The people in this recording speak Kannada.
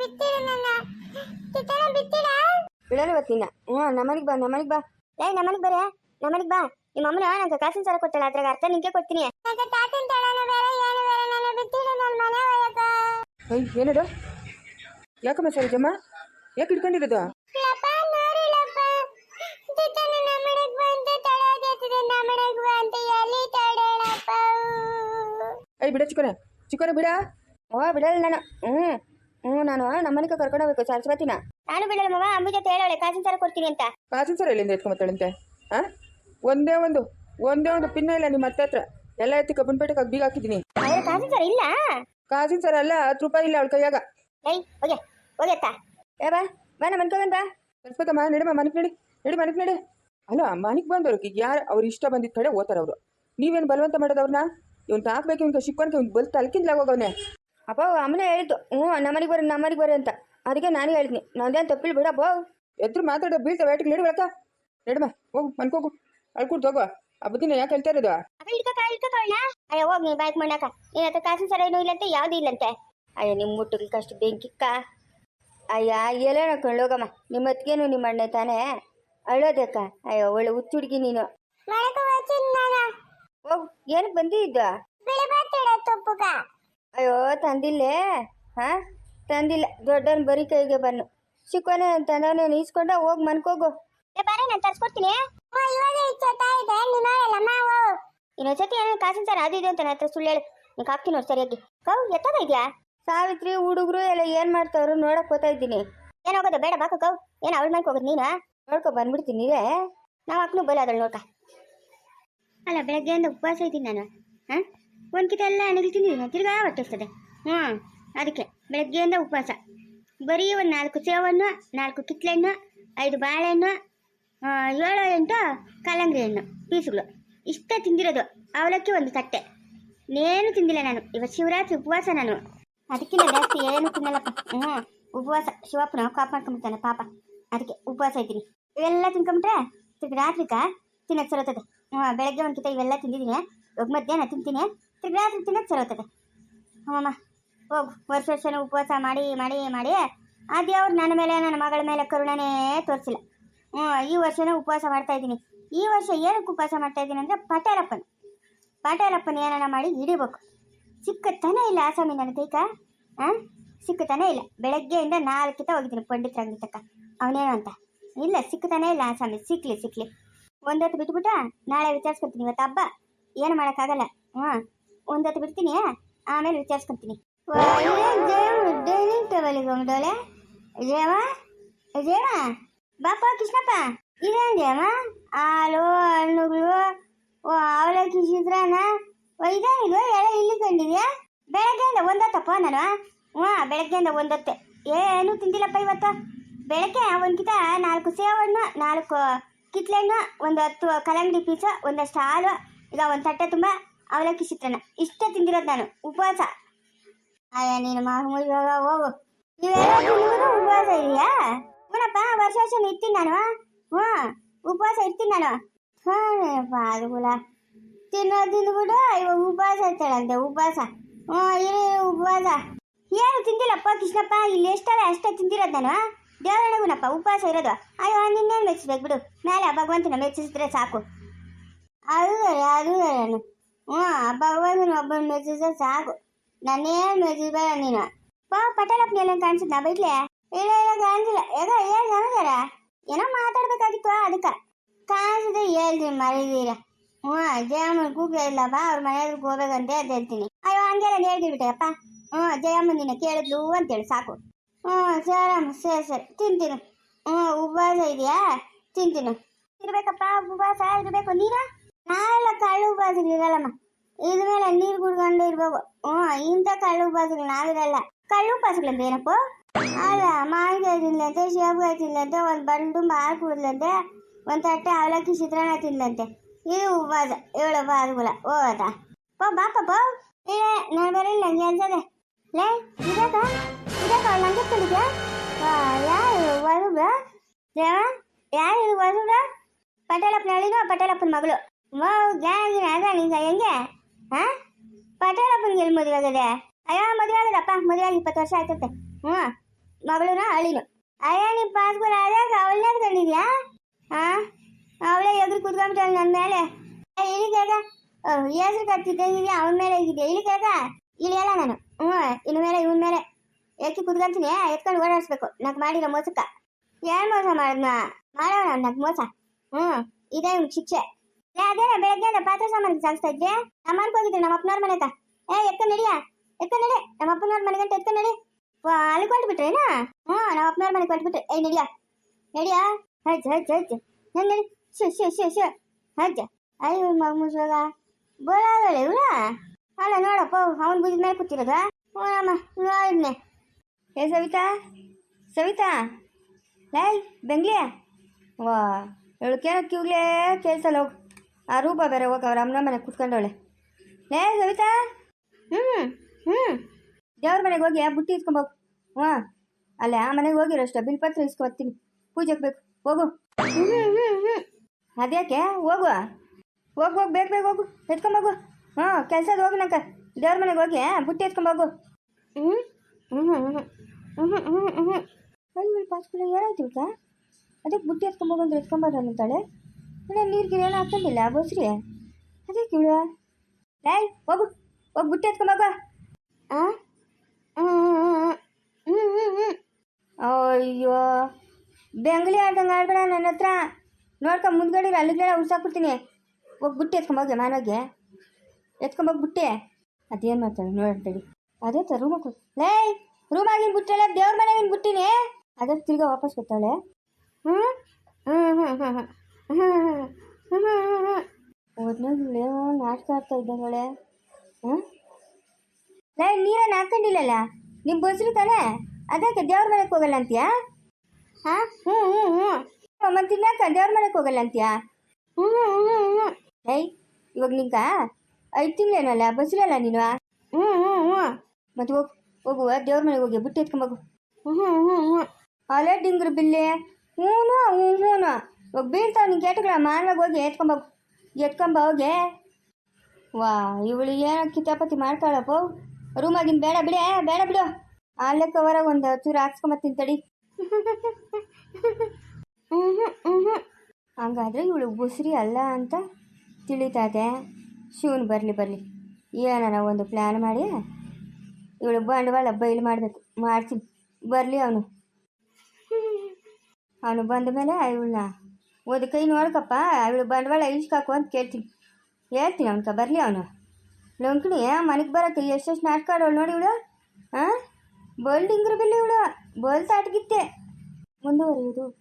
ಬಿತ್ತಿಡ ನನ್ನ ಬಿಡಲ್ಲ ಇವತ್ತು ನಿನ್ನ. ಹ್ಞೂ ನಮ್ಮನಿಗೆ ಬಾ ನಮ್ಮನಿಗೆ ಬಾ. ಏಯ್ ನಮ್ಮನಿಗೆ ಬರೇ. ನಮ್ಮನಿಗೆ ಬಾ. ನಿಮ್ಮ ಅಮ್ಮನ ನಂಗೆ ಕಾಸಿನ ಸರ ಕೊಟ್ಟಳ ಅದ್ರಾಗ ಅರ್ಥ ನಿಂಗೆ ಕೊಡ್ತೀನಿ. ನನ್ನ ತಾತನ ತಡನ ಬೇರೆ ಏನು ಬೇರೆ ನನ್ನ ನನ್ನ ಮನೆ ಒಳಗ. ಅಯ್ಯ ಏನದು? ಯಾಕಮ್ಮ ಸರೋಜಮ್ಮ ಯಾಕೆ ಇಟ್ಕೊಂಡಿರೋದು ಲಪ್ಪ ನಮ್ಮನೆಗೆ ಬಂದು ತಡೋದೈತದೆ ನಮ್ಮನೆಗೆ ಬಂದು ಎಲ್ಲಿ ತಡೇಳಪ್ಪ ಏಯ್ ಬಿಡ ಚಿಕ್ಕನೆ. ಚಿಕ್ಕನೆ ಬಿಡ. ಓ ಬಿಡಲ್ಲ ನಾನು. ಹ್ಞೂ. ಹ್ಞೂ ನಾನು ನಮ್ಮನಿಗೆ ಕರ್ಕೊಂಡು ಹೋಗ್ಬೇಕು ಸರಸ್ವತಿನ ನಾನು ಬಿಡಲ್ಲ ಮವ ಅಮ್ಮ ಜೊತೆ ಹೇಳೋಳೆ ಕಾಸಿನ ಸರ ಕೊಡ್ತೀನಿ ಅಂತ. ಕಾಸಿನ ಸರ ಎಲ್ಲಿಂದ ಎತ್ಕೊಂಬತ್ತಾಳಂತೆ? ಹಾಂ ಒಂದೇ ಒಂದು ಒಂದೇ ಒಂದು ಪಿನ್ನ ಇಲ್ಲ ನಿಮ್ಮ ಅತ್ತೆ ಹತ್ರ? ಎಲ್ಲ ಎತ್ತಿ ಕಬ್ಬನ್ಪೇಟೆಗೆ ಬೀಗ ಹಾಕಿದ್ದೀನಿ. ಅವ್ರ ಕಾಸಿನ ಸರ ಇಲ್ಲ? ಕಾಸಿನ ಸರ ಅಲ್ಲ ಹತ್ತು ರೂಪಾಯಿ ಇಲ್ಲ ಅವಳ ಕೈಯಾಗ. ಏಯ್ ಹೋಗೆ ಹೋಗೆತ್ತ ಏ ಬಾ ಬಾ ನಮ್ಮ ಮನ್ಕೊಂಡ್ ಬಾ. ಸರಸ್ವತಮ್ಮ ನಡಿಮ ಮನಕ್ ನಡಿ ನಡಿ ಮನಕ್ ನಡಿ. ಅಲ್ಲ ಮನೆಗೆ ಬಂದವ್ರಿಗೆ ಯಾರು ಅವ್ರ ಇಷ್ಟ ಬಂದಿದ್ದ ಕಡೆ ಓದ್ತಾರೆ ಅವರು. ನೀವೇನು ಬಲವಂತ ಮಾಡೋದವ್ರನ್ನ ಇವ್ನು ತಾಕ್ಬೇಕು ಇವ್ನ ಶಿಕ್ಕೊಂಡ್ ಇವ್ನು ಬಲ್ ತಲೆಕಿಂದ್ಲಾಗ ಹೋಗವನೆ. ಅಪ್ಪ ಅಮ್ಮನೇ ಹೇಳಿದ್ದು. ಹ್ಞೂ ನಮ್ಮನಿಗೆ ಬರ್ರಿ ನಮ್ಮನಿಗೆ ಬರ್ರಿ ಅಂತ. ಅದಕ್ಕೆ ನಾನು ಹೇಳಿದ್ನಿ ನಂದೇನು ತಪ್ಪಿಲ್ಲ ಬಿಡಪ್ಪ ಎದ್ರು ಮಾತಾಡೋ ಬೀಳ್ತಾ ಬೇಟಿಗೆ ನೀಡು ಬಿಡತ್ತ ನಡಿಮ ಹೋಗು ಮನ್ಕೋಗು ಅಳ್ಕೊಡ್ದು ಹೋಗು. ಆ ಬುದ್ಧಿನ ಯಾಕೆ ಹೇಳ್ತಾ ಇರೋದು? ಅಕ್ಕ ಅಯ್ಯೋ ಹೋಗ್ ನೀ ಬಾಯ್ಕ್ ಮಾಡಾಕ ನಿನ್ನ ಹತ್ರ ಕಾಸಿನ ಸರ ಏನೂ ಇಲ್ಲಂತೆ ಯಾವ್ದು ಇಲ್ಲಂತೆ. ಅಯ್ಯ ನಿಮ್ಮ ಮುಟ್ಟಿಗೆ ಕಷ್ಟ ಬೆಂಕಿಕ್ಕ ಅಯ್ಯ ಎಲ್ಲೇನೋ ಕಳ್ಳೋಗಮ್ಮ ನಿಮ್ಮ ಅತ್ತಿಗೇನು ನಿಮ್ಮ ಅಣ್ಣ ತಾನೇ. ಅಳೋದಕ್ಕ ಅಯ್ಯೋ ಒಳ್ಳೆ ಹುಚ್ಚುಡ್ಗಿ ನೀನು. ನಾನು ಹೋಗು ಏನಕ್ಕೆ ಬಂದಿದ್ದ ತುಪ್ಪಗ. ಅಯ್ಯೋ ತಂದಿಲ್ಲೇ? ಹಾಂ? ತಂದಿಲ್ಲ. ದೊಡ್ಡವನು ಬರೀ ಕೈಗೆ ಬನ್ನು. ಚಿಕ್ಕವನೇ ತಂದವನೇ ಈಸ್ಕೊಂಡ ಹೋಗಿ ಮನ್ಕೋಗು. ಏ ಬಾರೆ ನಾನು ತರ್ಸ್ಕೊಡ್ತೀನಿ. ಇನ್ನೊಂದ್ಸತಿ ಏನೋ ಕಾಸಿನ ಸರ? ಅದು ಇದು ಅಂತ ನನ್ನ ಹತ್ರ ಸುಳ್ಳು ಹೇಳಿ. ನಿಂಗೆ ಹಾಕ್ತೀನಿ ನೋಡಿ ಸರಿಯಾಗಿ. ಕೌ ಎತ್ತದ ಇದೆಯಾ? ಸಾವಿತ್ರಿ ಹುಡುಗರು ಎಲ್ಲ ಏನು ಮಾಡ್ತಾವ್ರು ನೋಡಕ್ ಹೋಗ್ತಾ ಇದ್ದೀನಿ. ಏನಾಗೋದು ಬೇಡ ಬಾಕ ಕೌ. ಏನು ಅವಳ ಮನೆಗೆ ಹೋಗೋದು ನೀನಾ? ನೋಡ್ಕೊ ಬಂದ್ಬಿಡ್ತೀನಿ ಇರೇ ನಾವು ಅಕ್ಕನು ಬಲ ಅದಳು ನೋಡ್ಕ. ಅಲ್ಲ ಬೆಳಗ್ಗೆಯಿಂದ ಉಪವಾಸ ಇದ್ದೀನಿ ನಾನು. ಹಾಂ? ಒಂದು ಕಿತ ಎಲ್ಲ ಹಣ್ಣುಗಳು ತಿಂದಿದ್ದೀನಿ ತಿರ್ಗಾ ಹೊಟ್ಟಿಸ್ತದೆ ಹ್ಞೂ, ಅದಕ್ಕೆ ಬೆಳಗ್ಗೆಯಿಂದ ಉಪವಾಸ. ಬರೀ ಒಂದು ನಾಲ್ಕು ಸೇವನ್ನು, ನಾಲ್ಕು ಕಿತ್ಲೆಣ್ಣು, ಐದು ಬಾಳೆಹಣ್ಣು ಏಳು ಎಂಟು ಕಲ್ಲಂಗಡಿ ಹಣ್ಣು, ಪೀಸುಗಳು. ಇಷ್ಟೇ ತಿಂದಿರೋದು, ಅವಲಕ್ಕಿ ಒಂದು ತಟ್ಟೆ. ಇನ್ನೇನು ತಿಂದಿಲ್ಲ ನಾನು. ಇವತ್ತು ಶಿವರಾತ್ರಿ ಉಪವಾಸ ನಾನು. ಅದಕ್ಕಿಂತ ಜಾಸ್ತಿ ಏನು ತಿನ್ನಲ್ಲಪ್ಪ ಹ್ಞೂ, ಉಪವಾಸ. ಶಿವಪ್ಪನ ಕಾಪ್ ಮಾಡ್ಕೊಂಬಿಡ್ತಾನೆ ಪಾಪ. ಅದಕ್ಕೆ ಉಪವಾಸ ಇದ್ದೀನಿ. ಇವೆಲ್ಲ ತಿನ್ಕೊಂಬಿಟ್ರೆ ತಿರ್ಗಿ ರಾತ್ರಿಕ ತಿನ್ನಕ್ಕೆ ಸರೋತದೆ ಹ್ಞೂ, ಬೆಳಗ್ಗೆ ಒಂದು ಕಿತ ಇವೆಲ್ಲ ತಿಂದಿದ್ದೀನಿ. ಇವಾಗ ಮಧ್ಯಾಹ್ನ ತಿಂತೀನಿ. ತಿರ್ಗಿ ರಾತ್ರಿ ತಿನ್ನೋದು ಸರೋತದೆ ಹ್ಞೂಮ್ಮ ಹೋಗು. ವರ್ಷ ವರ್ಷನೂ ಉಪವಾಸ ಮಾಡಿ ಮಾಡಿ ಮಾಡಿ, ಆ ದೇವ್ರು ನನ್ನ ಮೇಲೆ, ನನ್ನ ಮಗಳ ಮೇಲೆ ಕರುಣನೇ ತೋರಿಸಿಲ್ಲ. ಹ್ಞೂ, ಈ ವರ್ಷನೂ ಉಪವಾಸ ಮಾಡ್ತಾ ಇದ್ದೀನಿ. ಈ ವರ್ಷ ಏನಕ್ಕೆ ಉಪವಾಸ ಮಾಡ್ತಾ ಇದ್ದೀನಿ ಅಂದರೆ ಪಟೇಲಪ್ಪನ. ಪಟೇಲಪ್ಪನ ಏನನ್ನ ಮಾಡಿ ಹಿಡಿಬೇಕು. ಸಿಕ್ಕತ್ತಾನೇ ಇಲ್ಲ ಆಸಾಮಿ ನನ್ನ ಕೈಕ ಹಾಂ ಸಿಕ್ಕತಾನೇ ಇಲ್ಲ. ಬೆಳಗ್ಗೆಯಿಂದ ನಾಲ್ಕಿತ ಹೋಗಿದ್ದೀನಿ ಪಂಡಿತರಾಗಿ ತಕ್ಕ ಅವನೇನು ಅಂತ? ಇಲ್ಲ ಸಿಕ್ಕತಾನೇ ಇಲ್ಲ ಆಸಾಮಿ. ಸಿಕ್ಲಿ ಸಿಕ್ಲಿ. ಒಂದೊತ್ತು ಬಿಟ್ಬಿಟ್ಟ ನಾಳೆ ವಿಚಾರಿಸ್ಕೊತೀನಿ ಇವತ್ತು. ಹಬ್ಬ ಏನು ಮಾಡೋಕ್ಕಾಗಲ್ಲ. ಹ್ಞೂ. ಒಂದೊತ್ತು ಬಿಡ್ತೀನಿ, ಆಮೇಲೆ ವಿಚಾರಿಸ್ಕೊಂತೀನಿ. ಡೈನಿಂಗ್ ಟೇಬಲಿಗೆ ಹೋಗ್ದೋಳೆ ಜಯವ? ಜಯವ? ಬಾಪ, ಕೃಷ್ಣಪ್ಪ? ಇದೇನು ಜಯವ? ಹಾಲು, ಹಣ್ಣುಗಳು, ಓ ಅವಲಕ್ಕಿ ಚಿತ್ರಾನ್ನ ಓ ಇದೇನಿದು ಎಳೆ ಇಲ್ಲಿ ಕಂಡಿದ್ಯಾ ಬೆಳಗ್ಗೆಯಿಂದ ಒಂದತ್ತಪ್ಪ ನಾನು? ಹ್ಞೂ ಬೆಳಗ್ಗೆಯಿಂದ ಒಂದತ್ತೆ ಏನು ತಿಂದಿಲ್ಲಪ್ಪ ಇವತ್ತು. ಬೆಳಗ್ಗೆ ಒಂದ್ಕಿತ ನಾಲ್ಕು ಸೇವಣ್ಣು, ನಾಲ್ಕು ಕಿತ್ಲೆಹಣ್ಣು ಒಂದು ಹತ್ತು ಕಲ್ಲಂಗಡಿ ಪೀಸು, ಒಂದಷ್ಟು ಹಾಲು. ಈಗ ಒಂದು ತಟ್ಟೆ ತುಂಬ. ಅವಲಕ್ಕಿ ಚಿತ್ರಾನ್ನ ಇಷ್ಟ ತಿಂದಿರೋದು ನಾನು. ಉಪವಾಸ. ಅಯ್ಯ ನೀನು ಮಾಮೂಲಿ ಇವಾಗ ಹೋಗು ಉಪವಾಸ ಇದೆಯಾ? ಹ್ಞೂನಪ್ಪ ವರ್ಷ ವರ್ಷ ಇರ್ತೀನಿ ನಾನು. ಹ್ಞೂ, ಉಪವಾಸ ಇರ್ತೀನಿ ನಾನು. ಹ್ಞೂನಪ್ಪ ಅದು ಕೂಡ. ತಿನ್ನೋದು ಬಿಡು, ಇವಾಗ ಉಪವಾಸ ಇರ್ತಾಳಂತೆ ಉಪವಾಸ. ಹ್ಞೂ, ಇರು ಉಪವಾಸ. ಏನು ತಿಂದಿಲ್ಲಪ್ಪ ಕೃಷ್ಣಪ್ಪ, ಇಲ್ಲಿ ಎಷ್ಟವೆ ಅಷ್ಟೇ ತಿಂದಿರೋದು ನಾನು. ದೇವರಣಗುನಪ್ಪ ಉಪವಾಸ ಇರೋದು. ಅಯ್ಯೋ, ನಿನ್ನೇನು ಮೆಚ್ಚಿಸ್ಬೇಕು ಬಿಡು. ಮೇಲೆ ಭಗವಂತನ ಮೆಚ್ಚಿಸಿದ್ರೆ ಸಾಕು. ಅದು ಅದು ಬೇರೆ ಹ್ಞೂ ಆ ಭಗವಂತನ ಒಬ್ಬನ ಮೆಚ್ಚಿಸಿದ್ರೆ ಸಾಕು ನಾನೇನು ಮೆಚ್ಚಿಸ್ಬೇಡ ನೀನು ಪಾ ಪಟೇಲಪ್ಪನ ಎಲ್ಲ ಕಾಣಿಸಿದ್ನಾ ಬೈಟ್ಲೆ ಇಲ್ಲ ಇಲ್ಲ ಕಾಣಿಸಿಲ್ಲ ಯಾಕ ಏನು ಸಮಾಚಾರ ಏನೋ ಮಾತಾಡ್ಬೇಕಾಗಿತ್ತು ಅದಕ್ಕೆ ಕಾಣಿಸಿದ್ರೆ ಹೇಳ್ತೀನಿ ಮರೀದೀರ ಹ್ಞೂ ಜಯಮ್ಮನ ಕೂಗ್ಲೇ ಇಲ್ಲ ಬಾ ಅವ್ರ ಮನೆ ಹತ್ರಕ್ಕೆ ಹೋಗ್ಬೇಕಂತ ಅಂತ ಹೇಳ್ತೀನಿ ಅಯ್ಯೋ ಹಂಗೆಲ್ಲ ಹೇಳ್ತಿಬಿಟ್ಟೆ ಅಪ್ಪ ಹ್ಞೂ ಜಯಮ್ಮ ನಿನ್ನ ಕೇಳಿದ್ಲು ಅಂತೇಳಿ ಸಾಕು ಹ್ಞೂ ಸರಮ್ಮ ಸರಿ ಸರಿ ತಿಂತೀನಿ ಹ್ಞೂ ಉಪವಾಸ ಇದೆಯಾ ತಿಂತೀನಿ ಇರ್ಬೇಕಪ್ಪ ಉಪವಾಸ ಇರಬೇಕು ನೀರು ನಾವೆಲ್ಲ ಕಳ್ಳು ಉಪವಾಸಗಳಿರಲ್ಲಮ್ಮ ಇದ್ರ ಮೇಲೆ ನೀರು ಕುಡ್ಕೊಂಡು ಇರ್ಬೇಕು ಹ್ಞೂ ಇಂಥ ಕಳ್ಳು ಉಪವಾಸಗಳು ನಾವಿರಲ್ಲ ಕಳ್ಳು ಉಪವಾಸಗಳಂತ ಏನಪ್ಪ ಅಲ್ಲ ಮಾವಿನಕಾಯಿ ತಿನ್ಲಂತೆ ಸೇಬುಕಾಯಿ ತಿನ್ಲಂತೆ ಒಂದು ಬಂಡು ಮಾರು ಕುಡ್ಲಂತೆ ಒಂದು ತಟ್ಟೆ ಅವಲಕ್ಕಿ ಚಿತ್ರಾನ್ನ ತಿನ್ಲಂತೆ ಇದು ಉಪವಾಸ ಏಳು ಉಪವಾಸಗಳ ಹೋಗತ್ತಾ ಪೋ ಬಾಪ ಪೋ ಏ ನಾನು ಬರಲಿಲ್ಲ ನಂಗೆ ಅನ್ಸದೆ ಲೇ ಇದಾಕ ಇದಾಕ ಅವಳು ನಂಗೆ ಕಳಿದ್ಯಾ ಯಾರು ವರುಬ್ರ ದೇವ ಯಾರು ಇದು ವರುಬ್ರ ಪಟೇಲಪ್ಪನ ಹೇಳಿದ್ರು ಪಟೇಲಪ್ಪನ ಮಗಳು ಮೋ ಜ್ಞಾನ ಅದ ನಿಂಗ ಹೆಂಗೆ? ಹಾ ಪಟೇಲಪ್ಪನಿಗೆ ಎಲ್ಲಿ ಮದುವೆ ಆಗದೆ? ಅಯ್ಯೋ, ಮದುವೆ ಆಗದಪ್ಪ, ಮದುವೆ ಆಗಿ ಇಪ್ಪತ್ತು ವರ್ಷ ಆಯ್ತಂತೆ. ಹ್ಞೂ, ಮಗಳೂನ ಅಳಿನು ಅಯ್ಯ ನಿಮ್ಮ ಪಾಸ್ಪೋರ್ಟ್ ಆದಾಗ ಅವಳನ್ನ ಕಂಡಿದ್ಯಾ? ಹಾ ಅವಳೇ ಎದುರು ಕುತ್ಕೊಂಬಿಟ್ಟಾಳೆ ನನ್ನ ಮೇಲೆ. ಏ ಇಳಿಕಾಗ ಹೆಸರು ಕತ್ತಿದ್ದಂಗಿದ್ಯಾ ಅವನ ಮೇಲೆ ಹೇಗಿದ್ಯಾ ಇಳಿಕಾಗ ಇಳಿಯಲ್ಲ ನಾನು. ಹ್ಞೂ, ಇನ್ನು ಮೇಲೆ, ಇವನ ಮೇಲೆ. ಎತ್ತಿ ಕುತ್ಕೊಂತೀನಿ? ಎತ್ಕೊಂಡು ಓಡಾಡಿಸ್ಬೇಕು. ನಾಕ್ ಮಾಡಿರೋ ಮೋಸಕ್ಕ. ಏನ್ ಮೋಸ ಮಾಡಿದ್ನ? ಮಾಡೋಣ, ನಾಕ್ ಮೋಸ. ಹ್ಞೂ, ಇದೇ ಇವ್ನ ಶಿಕ್ಷೆ. ಏ ಅದೇನ ಪಾತ್ರೆ ಸಾಮಾನು ಸಾಗಿಸ್ತಾ ಇದ್ದೆ ನಮ್ಮ ಮನೆಗೆ ನಮ್ಮ ಅಪ್ಪನವ್ರ ಮನೆಗ ಏ ಎತ್ತ ನಡಿಯ ಎತ್ತ ನಡಿ. ನಮ್ಮ ಅಪ್ಪನವ್ರ ಮನೆ ಗಂಟೆ ಎತ್ತ ನಡಿ. ವಾ, ಅಲ್ಲಿ ಕೊಟ್ಬಿಟ್ರೇನಾ ಹ್ಞೂ ನಮ್ಮ ಅಪ್ಪನವ್ರ ಮನೆ ಕೊಟ್ಬಿಟ್ರೆ ಏ ನಡಿಯ. ನಡಿಯ? ಹಜ್ ಹಜ್ ಹಜ್ ನನ್ ನಡಿ? ಶು ಶು ಶು ಶು ಹಜ್ ಅಯ್ಯೋ ಮಗ ಮುಸೋಗ ಬೋಳಾದಳೆ ಇವಳ? ಅಲ್ಲ ನೋಡಪ್ಪ ಅವನ ಬುದ್ಧ ಮೇಲೆ ಕೂತಿರೋದ? ಹ್ಞೂನಮ್ಮ ನೋಡಿದ್ನೆ ಏ ಸವಿತಾ? ಸವಿತಾ? ಲೈ ಬೆಂಗ್ಲಿ? ವಾ ಇವಳಕ್ಕೇನೋ ಕಿವ್ಲೇ ಕೇಳ್ಸಲ್ಲ ಹೋಗು ಆ ರೂಪ ಬೇರೆ ಹೋಗಿ ಅವ್ರ ಅಮ್ಮನ ಮನೆಗೆ ಕುತ್ಕೊಂಡವಳೆ. ಲೇ ಸವಿತಾ. ಹ್ಞೂ ಹ್ಞೂ ದೇವ್ರ ಮನೆಗೆ ಹೋಗಿ ಬುಟ್ಟಿ ಇಸ್ಕೊಂಬೋಗು ಹ್ಞೂ ಅಲ್ಲೇ ಆ ಮನೆಗೆ ಹೋಗಿರೋ ಅಷ್ಟೇ ಬಿಲ್ ಪತ್ರ ಇಸ್ಕೊತೀನಿ ಪೂಜೆಗೆ ಬೇಕು. ಹೋಗು. ಹ್ಞೂ ಹ್ಞೂ ಹ್ಞೂ ಅದ್ಯಾಕೆ? ಹೋಗು ಹೋಗ್ ಹೋಗಿ ಬೇಗ ಬೇಗ ಹೋಗು. ಎತ್ಕೊಂಬೋಗು ಹ್ಞೂ ಕೆಲಸದ ಹೋಗಿ ನಂಕ. ದೇವ್ರ ಮನೆಗೆ ಹೋಗಿ ಬುಟ್ಟಿ ಎತ್ಕೊಂಬೋಗು ಹ್ಞೂ ಹ್ಞೂ ಹ್ಞೂ ಹ್ಞೂ ಹ್ಞೂ ಹ್ಞೂ ಹ್ಞೂ ಪಾಸ್ಪೋರ್ಟ್ ಏನಾಯ್ತು ಅದಕ್ಕೆ ಬುಟ್ಟಿ ಎತ್ಕೊಂಬೋಗಂದ್ರೆ ಎತ್ಕೊಂಬಾರ ಅಂತಾಳೆ. ನಾನು ಗಿರ ಏನೋ ಹಾಕೊಂಡಿಲ್ಲ, ಬಸ್ರಿ. ಅದೇ ಕೇಳುವ ಲೈ ಹೋಗು. ಹೋಗಿ ಬುಟ್ಟಿ ಎತ್ಕೊಂಬೋಗ ಅಯ್ಯೋ. ಬೆಂಗ್ಳಿ ಆಡ್ದಂಗೆ ಆಡ್ಬೇಡ ನನ್ನ ಹತ್ರ. ನೋಡ್ಕೊ, ಮುಂದ್ಗಡೆ ಅಲ್ಲಿಗೆ ಉಳ್ಸಾಕ್ಬಿಡ್ತೀನಿ. ಹೋಗಿ ಬುಟ್ಟಿ ಎತ್ಕೊಂಬೋಗಿ ಮಾನೋಗೆ ಎತ್ಕೊಂಬೋಗಿ ಬುಟ್ಟಿ. ಅದೇನು ಮಾಡ್ತಾಳೆ ನೋಡ್ಬೇಡಿ ಅದೇ ಥರ ರೂಮಕ್ಕೆ ರೂಮ್ ರೂಮಾಗಿನ ಬುಟ್ಟೆಲ್ಲ ದೇವ್ರ ಮನೆಗಿನ ಬಿಟ್ಟಿನಿ. ಅದಕ್ಕೆ ತಿರ್ಗಾ ವಾಪಸ್ ಬರ್ತಾಳೆ. ಹ್ಞೂ ಹ್ಞೂ ಹ್ಞೂ ಹ್ಞೂ ಹ್ಞೂ ಹ್ಞೂ ಹ್ಞೂ ಹ್ಞೂ ಒದ್ನಾಗಿಳೆ ನಾಟಕ ಆಡ್ತಾ ಇದ್ದಾಳೆ ಹಾಂ ಲೇ ನೀರನ್ನು ಹಾಕೊಂಡಿಲ್ಲಲ್ಲ ನಿಮ್ಮ ಬಸ್ರು ತಾನೇ? ಅದಕ್ಕೆ ದೇವ್ರ ಮನೆಗೆ ಹೋಗಲ್ಲ ಅಂತೀಯಾ? ಹಾಂ? ಹ್ಞೂ ಹ್ಞೂ ಹ್ಞೂ ಮತ್ತೆ ತಿನ್ನಕ ದೇವ್ರ ಮನೆಗೆ ಹೋಗಲ್ಲ ಅಂತೀಯಾ? ಹ್ಞೂ ಹ್ಞೂ ಹ್ಞೂ ಏಯ್, ಇವಾಗ ನಿಂಕ ಐದು ತಿಂಗಳೇನಲ್ಲ, ಬಸ್ರಲ್ಲ ನೀನು? ಹ್ಞೂ ಹ್ಞೂ ಹ್ಞೂ ಮತ್ತೆ ಹೋಗು ಹೋಗುವ ದೇವ್ರ ಮನೆಗೆ ಹೋಗಿ ಬುಟ್ಟಿ ಎತ್ಕೊಂಬೋಗು ಹ್ಞೂ ಹ್ಞೂ ಹ್ಞೂ ಅಲೆ ಡಿಂಗ್ರು ಬಿಲ್ಲೆ. ಹ್ಞೂ ಹ್ಞೂ. ಇವಾಗ ಬೀಳ್ತಾವ ನಿಂಗೆ ಕೇಟಗಳ ಮಾನವಾಗಿ ಹೋಗಿ ಎತ್ಕೊಂಬೋಗು ಎತ್ಕೊಂಬ ಹೋಗಿ. ವಾ, ಇವಳು ಏನೋ ಕಿತಾಪತಿ ಮಾಡ್ತಾಳಪ್ಪ ರೂಮಾಗಿನ ಬೇಡ ಬಿಡೆ, ಬೇಡ ಬಿಡು. ಅಲ್ಲೇ ಕವರಾಗ ಒಂದು ಚೂರು ಹಾಕ್ಸ್ಕೊಂಬತ್ತೀನಿ ತಡಿ. ಹಂಗಾದ್ರೆ ಇವಳು ಉಸಿರಿ ಅಲ್ಲ ಅಂತ ತಿಳಿತಾದೆ. ಶಿವನ್ ಬರಲಿ ಬರಲಿ. ಏನಾರ ಒಂದು ಪ್ಲ್ಯಾನ್ ಮಾಡಿ. ಇವಳು ಬಂಡವಾಳ ಬೈಲು ಮಾಡಬೇಕು, ಮಾಡ್ತೀನಿ. ಬರಲಿ ಅವನು. ಅವನು ಬಂದ ಮೇಲೆ ಇವಳನ್ನ ಒಂದು ಕೈ ನೋಡ್ಕಪ್ಪ, ಅವಳು ಬಂಡವಾಳ ಇಳಿಸ್ಕಾಕು ಅಂತ ಕೇಳ್ತೀನಿ. ಹೇಳ್ತೀನಿ ಅವನ್ಕ ಬರಲಿ ಅವನು. ಲಂಕಣಿ ಮನೆಗೆ ಬರೋಕ್ಕೆ ಎಷ್ಟೆಷ್ಟು ನಾಟಕ ಆಡೋಳು ನೋಡಿ ಇವಳು? ಹಾಂ ಬೋಲ್ಡಿಂಗ್ರು ಬಿಲ್ಲಿ ಇವಳು. ಬೋಲ್ ತಾಟ್ಗಿತ್ತೆ. ಮುಂದುವರಿಯುವುದು.